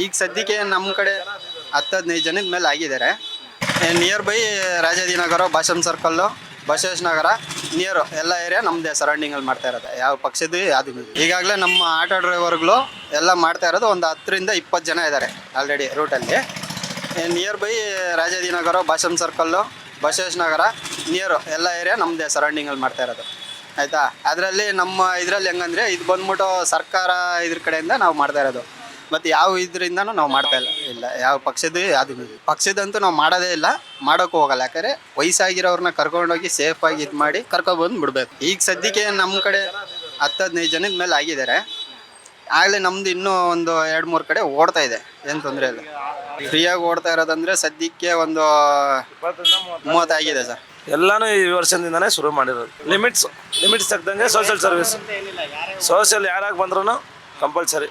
ಈಗ ಸದ್ಯಕ್ಕೆ ನಮ್ಮ ಕಡೆ ಹತ್ತು ಹದಿನೈದು ಜನದ ಮೇಲೆ ಆಗಿದ್ದಾರೆ. Near by Rajajinagar, Bhashyam circle Basavesh Nagar near ಎಲ್ಲ ಏರಿಯಾ ನಮ್ಮದೇ ಸರೌಂಡಿಂಗಲ್ಲಿ ಮಾಡ್ತಾ ಇರೋದು. ಯಾವ ಪಕ್ಷದ ಯಾವುದು ಈಗಾಗಲೇ ನಮ್ಮ ಆಟೋ ಡ್ರೈವರ್ಗಳು ಎಲ್ಲ ಮಾಡ್ತಾ ಇರೋದು ಒಂದು ಹತ್ತರಿಂದ ಇಪ್ಪತ್ತು ಜನ ಇದ್ದಾರೆ already ರೂಟಲ್ಲಿ near by Rajajinagar, Bhashyam circle Basavesh Nagar near ಎಲ್ಲ ಏರಿಯಾ ನಮ್ಮದೇ ಸರೌಂಡಿಂಗಲ್ಲಿ ಮಾಡ್ತಾ ಇರೋದು. ಆಯಿತಾ? ಅದರಲ್ಲಿ ನಮ್ಮ ಇದರಲ್ಲಿ ಹೆಂಗಂದರೆ ಇದು ಬಂದ್ಬಿಟ್ಟು ಸರ್ಕಾರ ಇದ್ರ ಕಡೆಯಿಂದ ನಾವು ಮಾಡ್ತಾ ಇರೋದು. ಮತ್ತು ಯಾವ ಇದರಿಂದನೂ ನಾವು ಮಾಡ್ತಾ ಇಲ್ಲ. ಇಲ್ಲ, ಯಾವ ಪಕ್ಷದ ಅದು ಪಕ್ಷದಂತೂ ನಾವು ಮಾಡೋದೇ ಇಲ್ಲ, ಮಾಡೋಕ್ಕೂ ಹೋಗಲ್ಲ. ಯಾಕಂದರೆ ವಯಸ್ಸಾಗಿರೋರನ್ನ ಕರ್ಕೊಂಡೋಗಿ ಸೇಫಾಗಿ ಇದು ಮಾಡಿ ಕರ್ಕೊಬಂದು ಬಿಡಬೇಕು. ಈಗ ಸದ್ಯಕ್ಕೆ ನಮ್ಮ ಕಡೆ ಹತ್ತು ಹದಿನೈದು ಜನದ ಮೇಲೆ ಆಗಿದ್ದಾರೆ. ಆಗಲೇ ನಮ್ದು ಇನ್ನೂ ಒಂದು ಎರಡು, ಮೂರು ಕಡೆ ಓಡ್ತಾ ಇದೆ. ಏನು ತೊಂದರೆ ಇಲ್ಲ. ಫ್ರೀಯಾಗಿ ಓಡ್ತಾ ಇರೋದಂದ್ರೆ ಸದ್ಯಕ್ಕೆ ಒಂದು ಮೂವತ್ತಾಗಿದೆ ಸರ್. ಎಲ್ಲಾನು ಈ ವರ್ಷದಿಂದಾನೇ ಶುರು ಮಾಡಿರೋದು. ಲಿಮಿಟ್ಸ್ ಲಿಮಿಟ್ಸ್ ತಕ್ಕಂಗೆ ಸೋಷಿಯಲ್ ಸರ್ವಿಸ್ ಸೋಷಿಯಲ್ ಯಾರಾಗಿ ಬಂದ್ರೂ ಕಂಪಲ್ಸರಿ